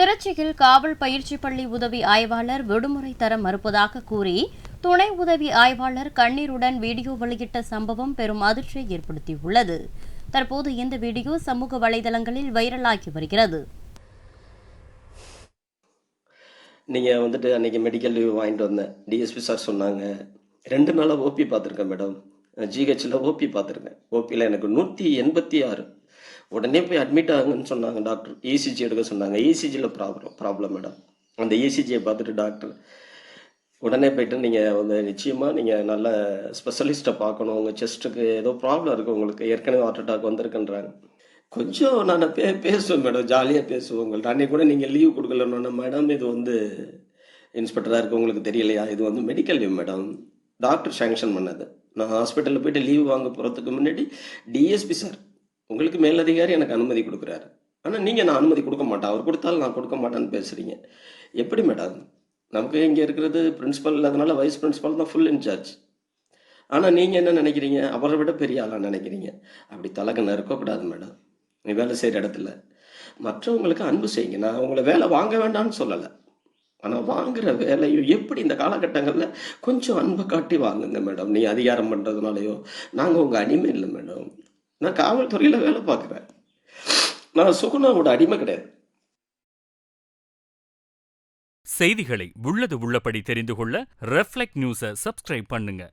திருச்சியில் காவல் பயிற்சி பள்ளி உதவி ஆய்வாளர் விடுமுறை தர மறுப்பதாக கூறி துணை உதவி ஆய்வாளர் கண்ணீருடன் வீடியோ வெளியிட்ட சம்பவம் பெரும் அதிர்ச்சியை ஏற்படுத்தியுள்ளது. தற்போது இந்த வீடியோ சமூக வலைதளங்களில் வைரலாகி வருகிறது. நீங்கள் வந்துட்டு அன்றைக்கி மெடிக்கல் லீவ் வாங்கிட்டு வந்தேன் டிஎஸ்பி சார் சொன்னாங்க. ரெண்டு நாளாக ஓபி பார்த்துருக்கேன் மேடம் ஜிஹெச்சில் ஓபி பார்த்துருக்கேன். ஓபியில் எனக்கு நூற்றி எண்பத்தி ஆறு உடனே போய் அட்மிட் ஆகுங்கன்னு சொன்னாங்க டாக்டர் இசிஜி எடுக்க சொன்னாங்க. இசிஜியில் ப்ராப்ளம் ப்ராப்ளம் மேடம் அந்த இசிஜியை பார்த்துட்டு டாக்டர் உடனே போயிட்டு நீங்கள் வந்து நிச்சயமாக நீங்கள் நல்ல ஸ்பெஷலிஸ்ட்டை பார்க்கணும். உங்கள் செஸ்ட்டுக்கு ஏதோ ப்ராப்ளம் இருக்குது உங்களுக்கு. ஏற்கனவே ஹார்ட் அட்டாக் வந்திருக்குன்றாங்க. கொஞ்சம் நான் பே பேசுவேன் மேடம் ஜாலியாக பேசுவேன் உங்கள்ட்ட. அன்றைக்கி கூட நீங்கள் லீவ் கொடுக்கலன்னு மேடம் இது வந்து இன்ஸ்பெக்டராக இருக்குது உங்களுக்கு தெரியலையா? இது வந்து medical leave madam doctor sanction பண்ணது. நான் ஹாஸ்பிட்டலில் போயிட்டு லீவ் வாங்க போகிறதுக்கு முன்னாடி டிஎஸ்பி சார் உங்களுக்கு மேலதிகாரி எனக்கு அனுமதி கொடுக்குறாரு. ஆனால் நீங்கள் நான் அனுமதி கொடுக்க மாட்டேன். அவர் கொடுத்தாலும் நான் கொடுக்க மாட்டேன்னு பேசுகிறீங்க எப்படி மேடம் நமக்கு இங்கே இருக்கிறது பிரின்ஸிபல் இல்லாதனால வைஸ் பிரின்ஸிபல் தான் ஃபுல் இன்சார்ஜ் ஆனால் நீங்கள் என்ன நினைக்கிறீங்க? அவரை விட பெரிய ஆளாக நினைக்கிறீங்க? அப்படி தலகன்னு இருக்கக்கூடாது மேடம் நீ வேலை செய்கிற இடத்துல. மற்றவங்களுக்கு அன்பு செய்யுங்க. நான் உங்களை வேலை வாங்க வேண்டாம்னு சொல்லலை. ஆனால் வாங்குற வேலையும் எப்படி இந்த காலகட்டங்களில் கொஞ்சம் அன்பை காட்டி வாங்குங்க மேடம் நீ அதிகாரம் பண்ணுறதுனாலையோ நாங்கள் உங்கள் அடிமை இல்லை மேடம் நான் காவல்துறையில் வேலை பார்க்குறேன். நான் சுகுணாவோட அடிமை கிடையாது. செய்திகளை உள்ளது உள்ளபடி தெரிந்து கொள்ள ரெஃப்ளெக்ட் நியூஸை சப்ஸ்கிரைப் பண்ணுங்க.